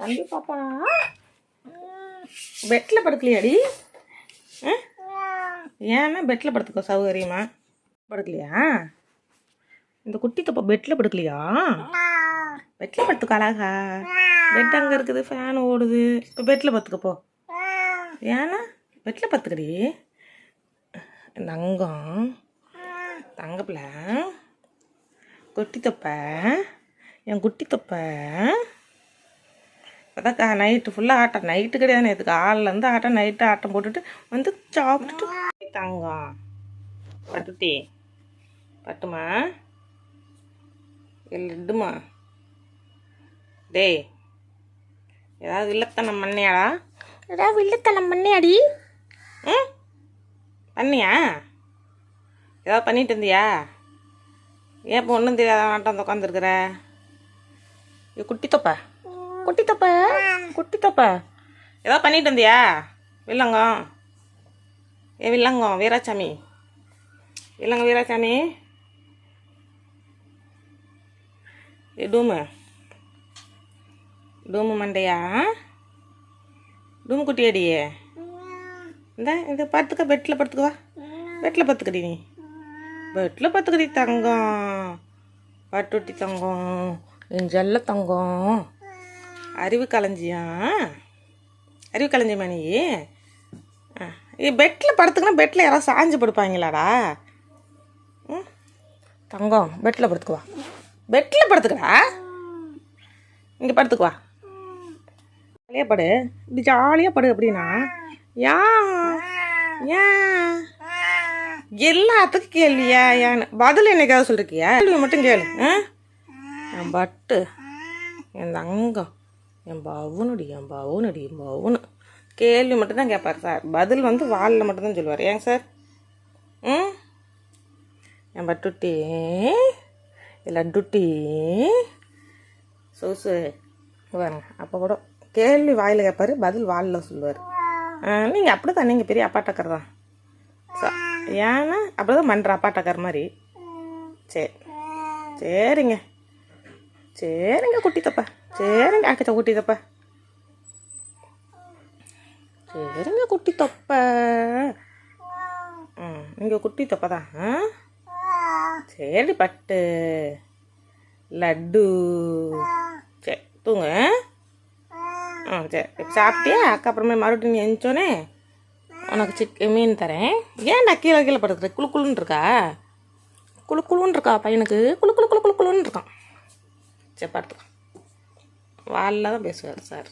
தம்பி பாப்பா. பெட்டில் படுக்கலையாடி? ஆ? ஏன்னா பெட்டில் படுத்துக்கோ சௌகரியமா. படுக்கலையா? இந்த குட்டி தப்பா பெட்டில் படுக்கலையா? பெட்டில் படுத்துக்கோ அழகா. பெட் அங்கே இருக்குது ஃபேன் ஓடுது. இப்போ பெட்டில் பார்த்துக்கப்போ ஏன்னா? பெட்டில் படுத்துக்கடி. தங்கம். தங்கப்பில் குட்டி தொப்பை. என் குட்டி தொப்பை. அதாக்கா நைட்டு ஃபுல்லாக ஆட்டம். நைட்டு கிடையாது. நேற்று காலிலேருந்து ஆட்டம் நைட்டு ஆட்டம் போட்டுட்டு வந்து சாப்பிட்டுட்டு தங்கம். பட்டுட்டி. பட்டுமா? இல்லைடுமா டேய் ஏதாவது வில்லத்தனம் பண்ணியாடா? ஏதாவது வில்லத்தனம் பண்ணியாடி? ம்? பண்ணியா? ஏதாவது பண்ணிட்டு இருந்தியா? ஏன் இப்போ ஒன்றும் தெரியாத ஆட்டம் வந்து உட்காந்துருக்குற குட்டி தொப்பை. குட்டி தப்ப குட்டி தப்ப ஏதாவது பண்ணிட்டு இருந்தியா? வில்லங்கம். ஏ வில்லங்கம் வீராசாமி. வில்லங்க வீராசாமி. ஏ டூமு. டூமு மண்டையா? டூமு குட்டி அடியே இந்த இந்த படுத்துக்க பெட்டில் படுத்துக்குவா பெட்டில் படுத்துக்கடி நீ. பெட்டில் படுத்துக்கடி தங்கம். பட்டுட்டி தங்கம். என் தங்கம். அறிவு களஞ்சியா? அறிவு களஞ்சியமா நீ? பெட்டில் படுத்துக்கனா பெட்டில் யாராவது சாஞ்சு படுப்பாங்களாடா? ம் தங்கம் பெட்டில் படுத்துக்குவா பெட்டில் படுத்துக்கடா. இங்கே படுத்துக்குவா ஜாலியாக படு. இப்படி ஜாலியாக படு அப்படின்னா ஏன் ஏன் எல்லாத்துக்கும் கேள்வியா ஏன்னு பதில் என்னைக்காவது சொல்லிருக்கியா? கேள்வி மட்டும் கேளு. ஆ? பட்டு. என் தங்கம். என் பவுனடி என் பவுனடி என் பவுனு. கேள்வி மட்டும்தான் கேட்பார் சார். பதில் வந்து வாலில் மட்டும்தான் சொல்லுவார். ஏங்க சார்? ம்? என் பட்டுட்டி லட்டுட்டி. சொசு. பாருங்க அப்போ கூட கேள்வி வாயில் கேட்பார் பதில் வாலில் சொல்லுவார். நீங்கள் அப்படி தான் நீங்கள் பெரிய அப்பாட்டக்கர் தான். ச- ஏன்னா அப்படி தான் பண்ணுற அப்பாட்டக்கர் மாதிரி. சரி சரிங்க. சரிங்க குட்டி தப்பா. சரிங்க ஆக்கிட்ட குட்டி தப்ப சரிங்க குட்டி தொப்ப ம் இங்கே குட்டி தொப்பை தான் ஆ சரி பட்டு லட்டு சரி தூங்க ஆ சரி இப்போ சாப்பிட்டியா அக்கா அப்புறமே மறுபடியும் நீ உனக்கு சிக் மீன் தரேன் ஏன்டா கீழே கீழே படுத்துற குளு குழுன்னு இருக்கா குழு குழுன்னு இருக்கா பையனுக்கு குழு குழு குழு குழு குழுன்னு இருக்கான் சரி படுத்துக்கோ வாலில் தான் பேசுவார் சார்